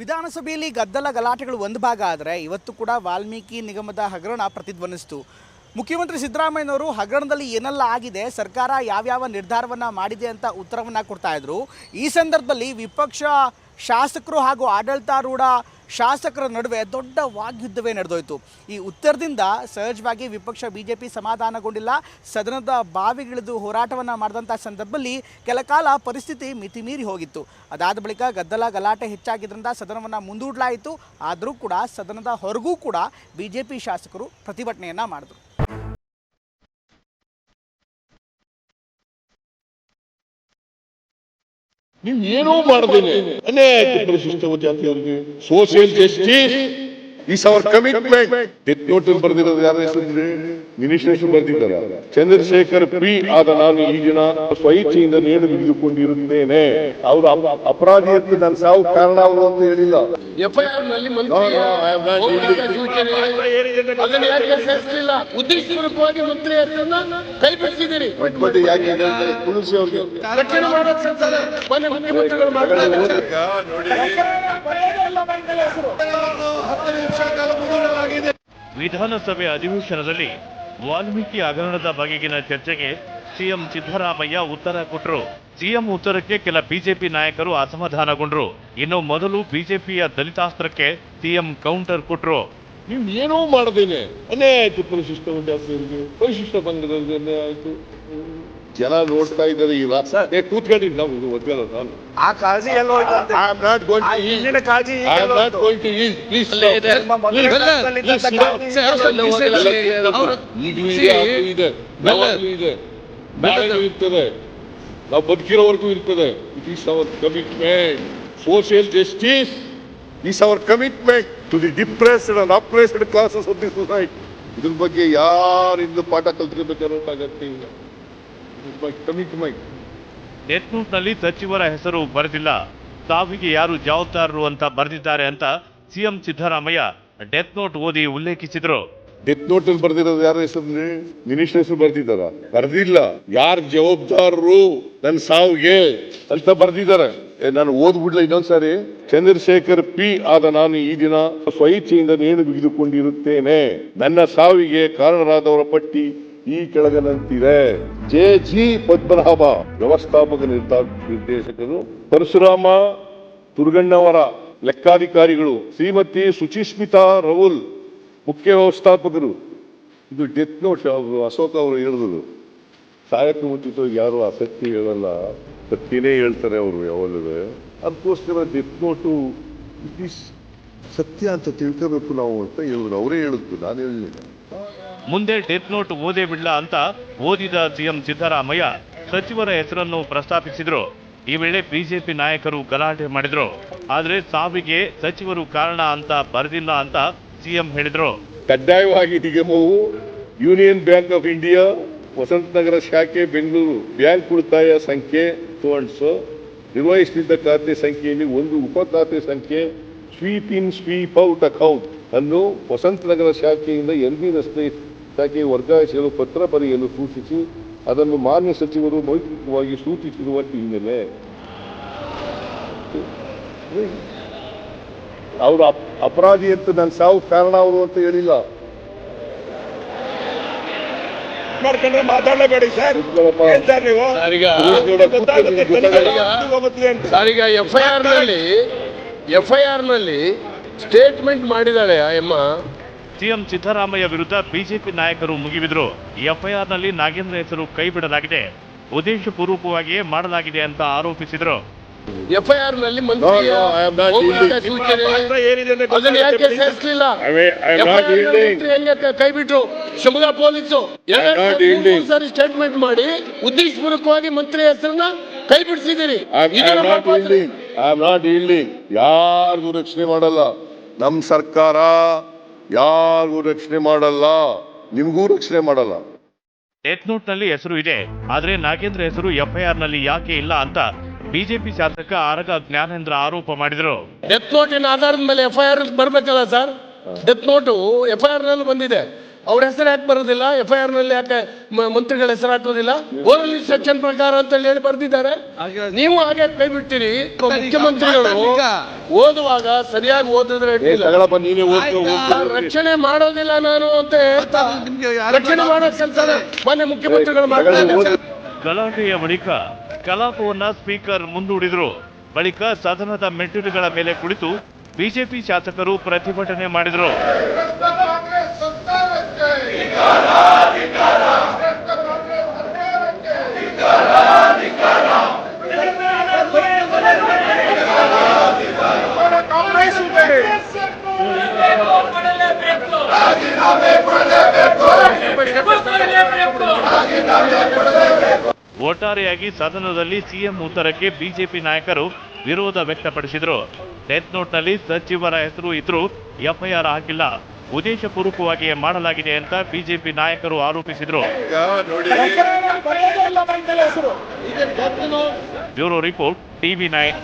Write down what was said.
ವಿಧಾನಸಭೆಯಲ್ಲಿ ಗದ್ದಲ ಗಲಾಟೆಗಳು ಒಂದು ಭಾಗ ಆದರೆ ಇವತ್ತು ಕೂಡ ವಾಲ್ಮೀಕಿ ನಿಗಮದ ಹಗರಣ ಪ್ರತಿಧ್ವನಿಸಿತು. ಮುಖ್ಯಮಂತ್ರಿ ಸಿದ್ದರಾಮಯ್ಯನವರು ಹಗರಣದಲ್ಲಿ ಏನೆಲ್ಲ ಆಗಿದೆ, ಸರ್ಕಾರ ಯಾವ್ಯಾವ ನಿರ್ಧಾರವನ್ನ ಮಾಡಿದೆ ಅಂತ ಉತ್ತರವನ್ನು ಕೊಡ್ತಾ ಇದ್ರು. ಈ ಸಂದರ್ಭದಲ್ಲಿ ವಿಪಕ್ಷ ಶಾಸಕರು ಹಾಗೂ ಆಡಳಿತಾರೂಢ ಶಾಸಕರ ನಡುವೆ ದೊಡ್ಡ ವಾಗ್ಯುದ್ಧವೇ ನಡೆದೋಯ್ತು. ಈ ಉತ್ತರದಿಂದ ಸಹಜವಾಗಿ ವಿಪಕ್ಷ ಬಿಜೆಪಿ ಸಮಾಧಾನಗೊಂಡಿಲ್ಲ. ಸದನದ ಬಾವಿಗಿಳಿದು ಹೋರಾಟವನ್ನು ಮಾಡಿದಂಥ ಸಂದರ್ಭದಲ್ಲಿ ಕೆಲ ಕಾಲ ಪರಿಸ್ಥಿತಿ ಮಿತಿಮೀರಿ ಹೋಗಿತ್ತು. ಅದಾದ ಬಳಿಕ ಗದ್ದಲ ಗಲಾಟೆ ಹೆಚ್ಚಾಗಿದ್ದರಿಂದ ಸದನವನ್ನು ಮುಂದೂಡಲಾಯಿತು. ಆದರೂ ಕೂಡ ಸದನದ ಹೊರಗೂ ಕೂಡ ಬಿಜೆಪಿ ಶಾಸಕರು ಪ್ರತಿಭಟನೆಯನ್ನು ಮಾಡಿದ್ರು. ನೀವು ಏನೂ ಮಾಡದೇನೆ. ಅನೇಕ ಪರಿಶಿಷ್ಟ ಜಾತಿಯವರಿಗೆ social justice is our commitment death note ಬರೆದಿರೋದು ಯಾರ ಹೆಸರು ಮಿನಿಸ್ಟ್ರೇಷನ್ ಹೆಸರು ಬರ್ದಿದ್ದಾರೆ ಚಂದ್ರಶೇಖರ್ ಪಿ ಆದ ನಾನು ಈ ದಿನ ಸ್ವಇಚ್ಛೆಯಿಂದ ನೇಣು ಬಿಗಿದುಕೊಂಡಿರುತ್ತೇನೆ ಅವರು ಅಪರಾಧಿ ಅಂತ ನನ್ನ ಸಾವು ಕಾರಣ ಅವರು ಅಂತ ಹೇಳಿಲ್ಲ ಉದ್ದೇಶಪೂರ್ವಕವಾಗಿ ಮಂತ್ರಿ ಹೆಸರನ್ನ ಕೈ ಬಿಡಿಸಿದ್ದೀರಿ ಯಾಕೆ? ತುಳಸಿ ಅವ್ರಿಗೆ ವಿಧಾನಸಭೆ ಅಧಿವೇಶನದಲ್ಲಿ ವಾಲ್ಮೀಕಿ ಹಗರಣದ ಬಗೆಗಿನ ಚರ್ಚೆಗೆ ಸಿಎಂ ಸಿದ್ದರಾಮಯ್ಯ ಉತ್ತರ ಕೊಟ್ಟರು. ಸಿಎಂ ಉತ್ತರಕ್ಕೆ ಕೆಲ ಬಿಜೆಪಿ ನಾಯಕರು ಅಸಮಾಧಾನಗೊಂಡ್ರು. ಇನ್ನು ಮೊದಲು ಬಿಜೆಪಿಯ ದಲಿತಾಸ್ತ್ರಕ್ಕೆ ಸಿಎಂ ಕೌಂಟರ್ ಕೊಟ್ಟರು ನೀವು ಏನೂ ಮಾಡದೇನೆ. ಪರಿಶಿಷ್ಟ ಜಾತಿಯವರಿಗೆ ಪರಿಶಿಷ್ಟ ಪಂಗಡದಲ್ಲಿ ಆಯ್ತು. ಜನ ನೋಡ್ತಾ ಇದ್ದಾರೆ ಈಗ. ಏ, ಕೂತ್ಕೊಳ್ಳಿ ನಾವು ಒದ್ಗಲ್ಲ ನಾನು. ಆ ಕಾಳಜಿ ಎಲ್ಲ I am not going to is ಹಿಂದಿನ ಕಾಳಜಿ ಐ ಎಲ್ಲ am not going to is please ಅಲ್ಲೇ ಇದೆ. ನಿಮ್ಮ ಕಾಳಜಿ ಈಗಲೂ ಆಗ್ಲೂ ಇದೆ. ಯಾವಾಗ್ಲೂ ಇದೆ. ನಾಳೆನೂ ಇರ್ತದೆ. ನಾವು ಬದುಕಿರೋವರೆಗೂ ಇರ್ತದೆ. It is our commitment social justice is our commitment to the depressed and oppressed classes of the society ಇದ್ರ ಬಗ್ಗೆ ಯಾರಿಂದ ಪಾಠ ಕಲ್ತ್ಕೋಬೇಕಾದ್ರೆ ಅಗತ್ಯ ಇಲ್ಲ. ಕಮಿಟ್ಮೆಂಟ್ನಲ್ಲಿ ಸಚಿವರ ಹೆಸರು ಬರೆದಿಲ್ಲ. ಸಾವಿಗೆ ಯಾರು ಜವಾಬ್ದಾರರು ಅಂತ ಬರೆದಿದ್ದಾರೆ ಅಂತ ಸಿಎಂ ಸಿದ್ದರಾಮಯ್ಯ ಡೆತ್ ನೋಟ್ ಓದಿ ಉಲ್ಲೇಖಿಸಿದ್ರು. ಡೆತ್ ನೋಟ್ ಅಲ್ಲಿ ಬರ್ದಿರೋದು ಯಾರ ಹೆಸರು ಮಿನಿಸ್ಟರ್ ಹೆಸರು ಬರ್ದಿದ್ದಾರ? ಬರ್ದಿಲ್ಲ. ಯಾರ ಜವಾಬ್ದಾರರು? ನನ್ನ ಸಾವಿಗೆ ಅಂತ ಬರ್ದಿದ್ದಾರೆ. ಏ, ನಾನು ಓದ್ಬಿಡ್ಲ ಇನ್ನೊಂದ್ಸಾರಿ? ಚಂದ್ರಶೇಖರ್ ಪಿ ಆದ ನಾನು ಈ ದಿನ ಸ್ವಇಚ್ಛೆಯಿಂದ ನೇಣು ಬಿಗಿದುಕೊಂಡಿರುತ್ತೇನೆ. ನನ್ನ ಸಾವಿಗೆ ಕಾರಣರಾದವರ ಪಟ್ಟಿ ಈ ಕೆಳಗನಂತಿದೆ ಜೆ ಜಿ ಪದ್ಮನಾಭ. ವ್ಯವಸ್ಥಾಪಕ ನಿರ್ದಾ ನಿರ್ದೇಶಕರು ಪರಶುರಾಮ ತುರ್ಗಣ್ಣವರ ಲೆಕ್ಕಾಧಿಕಾರಿಗಳು ಶ್ರೀಮತಿ ಸುಚಿಸ್ಮಿತಾ ರೌಲ್ ಮುಖ್ಯ ವ್ಯವಸ್ಥಾಪಕರು ಇದು ಡೆತ್ ನೋಟ್ ಅಶೋಕ್ ಅವರು ಹೇಳಿದ್ರು ಸಾಯಕ್ಕೆ ಮುಂಚಿತವಾಗಿ ಯಾರು ಆಸಕ್ತಿ ಹೇಳಲ್ಲ. ಸತ್ಯನೇ ಹೇಳ್ತಾರೆ ಅವರು ಯಾವಾಗಲೂ. ಅದಕ್ಕೋಸ್ಕರ ಡೆತ್ ನೋಟು ಇಟ್ ಸತ್ಯ ಅಂತ ತಿಳ್ಕೋಬೇಕು ನಾವು ಅಂತ ಹೇಳಿದ್ರು. ಅವರೇ ಹೇಳಿದ್ರು ನಾನು ಹೇಳಲಿಲ್ಲ ಮುಂದೆ ಡೆತ್ ನೋಟ್ ಓದೇ ಬಿಡ್ಲ ಅಂತ ಓದಿದ ಸಿಎಂ ಸಿದ್ದರಾಮಯ್ಯ ಸಚಿವರ ಹೆಸರನ್ನು ಪ್ರಸ್ತಾಪಿಸಿದ್ರು. ಈ ವೇಳೆ ಬಿಜೆಪಿ ನಾಯಕರು ಗಲಾಟೆ ಮಾಡಿದ್ರು. ಆದರೆ ಸಾವಿಗೆ ಸಚಿವರು ಕಾರಣ ಅಂತ ಬರೆದಿಲ್ಲ ಅಂತ ಸಿಎಂ ಹೇಳಿದ್ರು. ಕಡ್ಡಾಯವಾಗಿ ನಿಗಮವು Union Bank of India, Vasanthanagara ಶಾಖೆ, ಬೆಂಗಳೂರು ಬ್ಯಾಂಕ್ ಉಳಿತಾಯ ಸಂಖ್ಯೆ ಟು ನಿರ್ವಹಿಸಿದ್ದ ಖಾತೆ ಸಂಖ್ಯೆಯಲ್ಲಿ ಒಂದು ಉಪ ಖಾತೆ ಸಂಖ್ಯೆ sweep in sweep out account ಅನ್ನು ವಸಂತನಗರ ಶಾಖೆಯಿಂದ ಎಲ್ ಬಿ ಶಾಖೆಗೆ ವರ್ಗಾಯಿಸಲು ಪತ್ರ ಬರೆಯಲು ಸೂಚಿಸಿ ಅದನ್ನು ಮಾನ್ಯ ಸಚಿವರು ಮೌಖಿಕವಾಗಿ ಸೂಚಿಸಿರುವ ಹಿನ್ನೆಲೆ. ಅವರು ಅಪರಾಧಿ ಅಂತ ನನ್ನ ಸಾವು ಕಾರಣ ಅವರು ಅಂತ ಹೇಳಿಲ್ಲ. ಮಾಡ್ಕೊಂಡ್ರೆ ಮಾತಾಡಬೇಡಿ ಸರ್. ಸರ್ ನೀವು? ಸರ್, ಈಗ ಗೊತ್ತಾಗುತ್ತೆ, ಗೊತ್ತಾಗಲ್ಲ. ತನಿಖೆ ಹೋಗುತ್ತೆ ಅಂತ. ಸರ್ ಎಫ್ಐಆರ್ನಲ್ಲಿ ಎಫ್ಐಆರ್ನಲ್ಲಿ ಸ್ಟೇಟ್ಮೆಂಟ್ ಮಾಡಿದಾಳೆ ಆ ಎಮ್ಮ. ಸಿಎಂ ಸಿದ್ದರಾಮಯ್ಯ ವಿರುದ್ಧ ಬಿಜೆಪಿ ನಾಯಕರು ಮುಗಿಬಿದ್ರು. ಎಫ್ಐಆರ್ನಲ್ಲಿ ನಾಗೇಂದ್ರ ಹೆಸರು ಕೈ ಬಿಡಲಾಗಿದೆ. ಉದ್ದೇಶಪೂರ್ವಕವಾಗಿಯೇ ಮಾಡಲಾಗಿದೆ ಅಂತ ಆರೋಪಿಸಿದರು. ಕೈ ಬಿಟ್ರು? ಶಿವಮೊಗ್ಗ ಪೊಲೀಸು. ಸರಿ, ಸ್ಟೇಟ್ಮೆಂಟ್ ಮಾಡಿ ಉದ್ದೇಶಪೂರ್ವಕವಾಗಿ ಮಂತ್ರಿ ಹೆಸರನ್ನ ಕೈ ಬಿಡಿಸಿದ್ದೀರಿ. ಯಾರು ರಕ್ಷಣೆ ಮಾಡಲ್ಲ? ನಮ್ ಸರ್ಕಾರ ಯಾರಿಗೂ ರಕ್ಷಣೆ ಮಾಡಲ್ಲ ನಿಮಗೂ ರಕ್ಷಣೆ ಮಾಡಲ್ಲ. ಡೆತ್ ನೋಟ್ನಲ್ಲಿ ಹೆಸರು ಇದೆ ಆದರೆ ನಾಗೇಂದ್ರ ಹೆಸರು ಎಫ್ಐಆರ್ನಲ್ಲಿ ಯಾಕೆ ಇಲ್ಲ ಅಂತ ಬಿಜೆಪಿ ಶಾಸಕ ಆರಗ ಜ್ಞಾನೇಂದ್ರ ಆರೋಪ ಮಾಡಿದರು. ಡೆತ್ ನೋಟಿನ ಆಧಾರದ ಮೇಲೆ ಎಫ್ಐಆರ್ ಬರಬೇಕಲ್ಲ sir? Death note FIR I ಆರ್ನಲ್ಲಿ ಬಂದಿದೆ. ಅವ್ರ ಹೆಸರು ಯಾಕೆ ಬರೋದಿಲ್ಲ? ಎಫ್ ಐ ಆರ್ನಲ್ಲಿ ಯಾಕೆ ಮಂತ್ರಿಗಳ ಹೆಸರು ಹಾಕೋದಿಲ್ಲ ಓರಲಿ ಸೆಕ್ಷನ್ ಪ್ರಕಾರ ಅಂತ ಹೇಳಿ ಬರ್ದಿದ್ದಾರೆ. ನೀವು ಹಾಗೆ ಕೈ ಬಿಡ್ತೀರಿ. ಮುಖ್ಯಮಂತ್ರಿಗಳು ಓದುವಾಗ ಸರಿಯಾಗಿ ಓದಿದ್ರೆ ರಕ್ಷಣೆ ಮಾಡೋದಿಲ್ಲ ನಾನು ಅಂತ ಹೇಳ್ತಾ ರಕ್ಷಣೆ ಮಾಡೋ ಕೆಲಸ ಮಾನ್ಯ ಮುಖ್ಯಮಂತ್ರಿಗಳು ಮಾಡ್ತಾರೆ ಗಲಾಟೆಯ ಬಳಿಕ ಕಲಾಪವನ್ನ ಸ್ಪೀಕರ್ ಮುಂದೂಡಿದ್ರು. ಬಳಿಕ ಸದನದ ಮೆಟ್ಟಿಲುಗಳ ಮೇಲೆ ಕುಳಿತು ಬಿಜೆಪಿ ಶಾಸಕರು ಪ್ರತಿಭಟನೆ ಮಾಡಿದರು. ಒಟ್ಟಾರೆಯಾಗಿ ಸದನದಲ್ಲಿ ಸಿಎಂ ಉತ್ತರಕ್ಕೆ ಬಿಜೆಪಿ ನಾಯಕರು ವಿರೋಧ ವ್ಯಕ್ತಪಡಿಸಿದರು. ಡೆತ್ ನೋಟ್ನಲ್ಲಿ ಸಚಿವರ ಹೆಸರು ಇದ್ರೂ ಎಫ್ಐಆರ್ ಹಾಕಿಲ್ಲ. ಉದ್ದೇಶಪೂರ್ವಕವಾಗಿ ಮಾಡಲಾಗಿದೆ ಅಂತ ಬಿಜೆಪಿ ನಾಯಕರು ಆರೋಪಿಸಿದರು. Bureau report TV nine.